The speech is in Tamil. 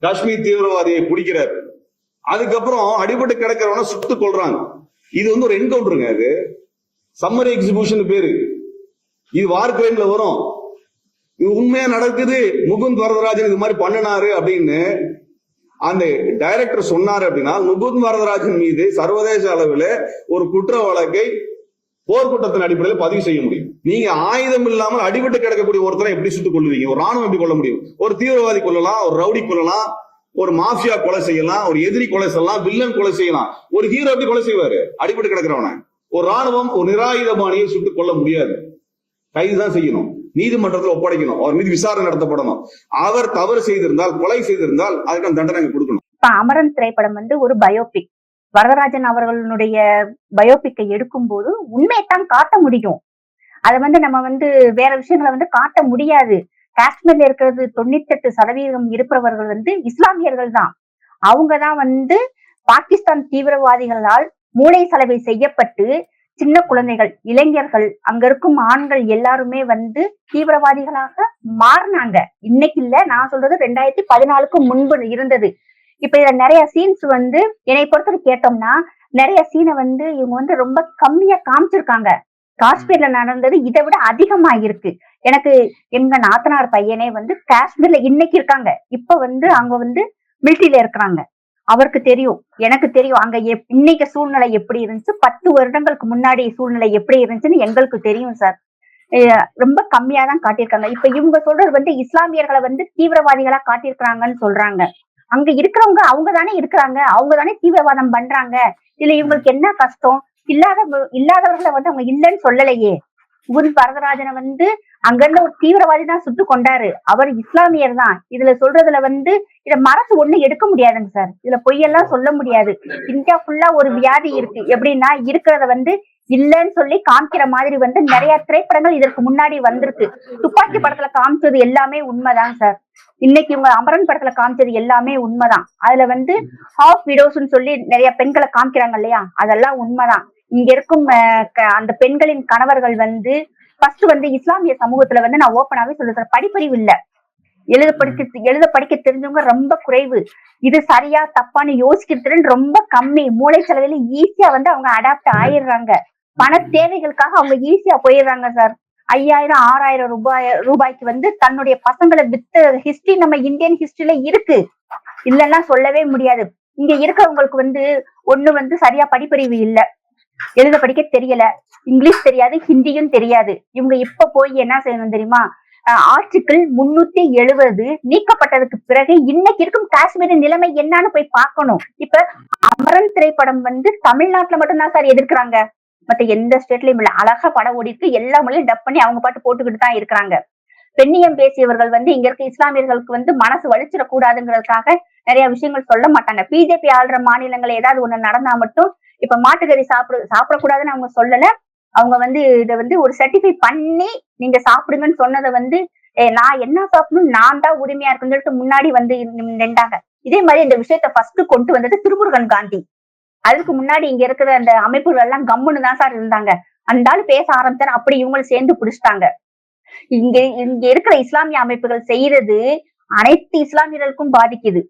காஷ்மீர் தீவிரவாதியை பிடிக்கிறார். அதுக்கப்புறம் அடிபட்டு கிடக்கிறவன சுட்டு கொள்றாங்க இது வந்து ஒரு என்கவுண்டருங்க அது. சம்மர் எக்ஸிபியூஷன் பேரு. இது வார் கிரைம்ல வரும். இது உண்மையா நடக்குது? முகுந்த் வரதராஜன் இது மாதிரி பண்ணினாரு அப்படின்னு அந்த டைரக்டர் சொன்னாரு அப்படின்னா முகுந்த் வரதராஜன் மீது சர்வதேச அளவில் ஒரு குற்ற வழக்கை போர்க்குற்றத்தின் அடிப்படையில் பதிவு செய்ய முடியும். நீங்க ஆயுதம் இல்லாமல் அடிபட்டு கிடக்கக்கூடிய ஒருத்தரை எப்படி சுட்டுக் கொள்ளுவீங்க ஒரு ராணுவம் எப்படி கொள்ள முடியும்? ஒரு தீவிரவாதி கொள்ளலாம் ஒரு ரவுடி கொள்ளலாம் ஒரு மாஃபியா கொலை செய்யலாம் ஒரு எதிரி கொலை செய்யலாம் வில்லன் கொலை செய்யலாம். ஒரு ஹீரோ எப்படி கொலை செய்வாரு? அடிபட்டு கிடக்கிறவன. ஒரு ராணுவம் ஒரு நிராயுதபாணியை சுட்டுக் கொள்ள முடியாது. கைதுதான் செய்யணும். நீதிமன்றத்தில் ஒப்படைக்கணும். அவர் மீது விசாரணை நடத்தப்படணும். அவர் தவறு செய்திருந்தால் கொலை செய்திருந்தால் அதுக்கான தண்டனை கொடுக்கணும். இப்ப அமரன் திரைப்படம் வந்து ஒரு பயோபிக் வரதராஜன் அவர்களுடைய பயோபிக்கை எடுக்கும் போது உண்மையைத்தான் காட்ட முடியும். அதை வந்து நம்ம வந்து வேற விஷயங்களை வந்து காட்ட முடியாது. காஷ்மீர்ல இருக்கிறது தொண்ணூத்தெட்டு சதவீதம் இருப்பவர்கள் வந்து இஸ்லாமியர்கள் தான். அவங்கதான் வந்து பாகிஸ்தான் தீவிரவாதிகளால் மூளை செலவை செய்யப்பட்டு சின்ன குழந்தைகள் இளைஞர்கள் அங்க இருக்கும் ஆண்கள் எல்லாருமே வந்து தீவிரவாதிகளாக மாறினாங்க. இன்னைக்கு இல்ல நான் சொல்றது ரெண்டாயிரத்தி பதினாலுக்கு முன்பு இருந்தது. இப்ப இதுல நிறைய சீன்ஸ் வந்து என்னை பொறுத்தவரை கேட்டோம்னா நிறைய சீனை வந்து இவங்க வந்து ரொம்ப கம்மியா காமிச்சிருக்காங்க. காஷ்மீர்ல நடந்தது இதை விட அதிகமா இருக்கு எனக்கு எங்க நாத்தனார் பையனே வந்து காஷ்மீர்ல இன்னைக்கு இருக்காங்க. இப்ப வந்து அங்க வந்து மிலிட்டரியில இருக்கிறாங்க. அவருக்கு தெரியும். எனக்கு தெரியும். அங்க எப்- இன்னைக்கு சூழ்நிலை எப்படி இருந்துச்சு? பத்து வருடங்களுக்கு முன்னாடி சூழ்நிலை எப்படி இருந்துச்சுன்னு எங்களுக்கு தெரியும் சார் ரொம்ப கம்மியா தான் காட்டியிருக்காங்க. இப்ப இவங்க சொல்றது வந்து இஸ்லாமியர்களை வந்து தீவிரவாதிகளா காட்டியிருக்கிறாங்கன்னு சொல்றாங்க. அங்க இருக்கிறவங்க அவங்க தானே இருக்கிறாங்க. அவங்க தானே தீவிரவாதம் பண்றாங்க. இதுல இவங்களுக்கு என்ன கஷ்டம்? இல்லாத இல்லாதவர்களை வந்து அவங்க இல்லைன்னு சொல்லலையே. குரு வரதராஜனை வந்து அங்க இருந்த ஒரு தீவிரவாதி தான் சுட்டு கொண்டாரு. அவர் இஸ்லாமியர் தான். இதுல சொல்றதுல வந்து இத மனசு ஒண்ணு எடுக்க முடியாதுங்க சார். இதுல பொய்யெல்லாம் சொல்ல முடியாது. இந்தியா ஃபுல்லா ஒரு வியாதி இருக்கு. எப்படின்னா இருக்கிறத வந்து இல்லைன்னு சொல்லி காமிக்கிற மாதிரி வந்து நிறைய திரைப்படங்கள் இதற்கு முன்னாடி வந்திருக்கு. துப்பாக்கி படத்துல காமிச்சது எல்லாமே உண்மைதான் சார். இன்னைக்கு இவங்க அமரன் படத்துல காமிச்சது எல்லாமே உண்மைதான். அதுல வந்து ஹாஃப் விடோஸ்ன்னு சொல்லி நிறைய பெண்களை காமிக்கிறாங்க இல்லையா? அதெல்லாம் உண்மைதான். இங்க இருக்கும் அந்த பெண்களின் கணவர்கள் வந்து ஃபர்ஸ்ட் வந்து இஸ்லாமிய சமூகத்துல வந்து நான் ஓப்பனாவே சொல்லுறேன் படிப்பறிவு இல்ல. எழுத படிக்க எழுத படிக்க தெரிஞ்சவங்க ரொம்ப குறைவு. இது சரியா தப்பான்னு யோசிக்கிற திறன் ரொம்ப கம்மி. மூளை செலவில் ஈஸியா வந்து அவங்க அடாப்ட் ஆயிடுறாங்க. பண தேவைகளுக்காக அவங்க ஈஸியா போயிடுறாங்க சார். ஐயாயிரம் ஆறாயிரம் ரூபாய் ரூபாய்க்கு வந்து தன்னுடைய பசங்களை வித்த ஹிஸ்டரி நம்ம இந்தியன் ஹிஸ்டரியில இருக்கு. இல்லைன்னா சொல்லவே முடியாது. இங்க இருக்கிறவங்களுக்கு வந்து ஒண்ணு வந்து சரியா படிப்பறிவு இல்ல. எழுத படிக்க தெரியல. இங்கிலீஷ் தெரியாது ஹிந்தியும் தெரியாது. இவங்க இப்ப போய் என்ன செய்யணும் தெரியுமா? ஆர்டிக்கிள் முன்னூத்தி எழுபது நீக்கப்பட்டதுக்கு பிறகு இன்னைக்கு இருக்கும் காஷ்மீரின் நிலைமை என்னன்னு போய் பார்க்கணும். இப்ப அமரன் திரைப்படம் வந்து தமிழ்நாட்டுல மட்டும்தான் சார் எதிர்க்கிறாங்க. மத்த எந்த ஸ்டேட்லயும் இல்ல. அழகா படம் ஓடிட்டு எல்லா மொழியும் டப் பண்ணி அவங்க பாட்டு போட்டுக்கிட்டு தான் இருக்கிறாங்க. பெண்ணியம் பேசியவர்கள் வந்து இங்க இருக்க இஸ்லாமியர்களுக்கு வந்து மனசு வலிச்சிடக்கூடாதுங்கிறதுக்காக நிறைய விஷயங்கள் சொல்ல மாட்டாங்க. பிஜேபி ஆள்ற மாநிலங்கள் ஏதாவது ஒண்ணு நடந்தா மட்டும் இப்ப மாட்டுக்கறி சாப்பிடு சாப்பிடக்கூடாதுன்னு அவங்க சொல்லல. அவங்க வந்து இதை வந்து ஒரு சர்டிஃபை பண்ணி நீங்க சாப்பிடுங்கன்னு சொன்னதை வந்து நான் என்ன சாப்பிடணும்? நான் தான் உரிமையா இருக்குன்னு சொல்லிட்டு முன்னாடி வந்து நின்றாங்க. இதே மாதிரி இந்த விஷயத்த ஃபர்ஸ்ட் கொண்டு வந்தது திருமுருகன் காந்தி. அதுக்கு முன்னாடி இங்க இருக்கிற அந்த அமைப்புகள் எல்லாம் கம்முன்னு தான் சார் இருந்தாங்க. அந்த பேச ஆரம்பிச்சாரு. அப்படி இவங்களும் சேர்ந்து பிடிச்சிட்டாங்க. இங்க இங்க இருக்கிற இஸ்லாமிய அமைப்புகள் செய்யறது அனைத்து இஸ்லாமியர்களுக்கும் பாதிக்குது.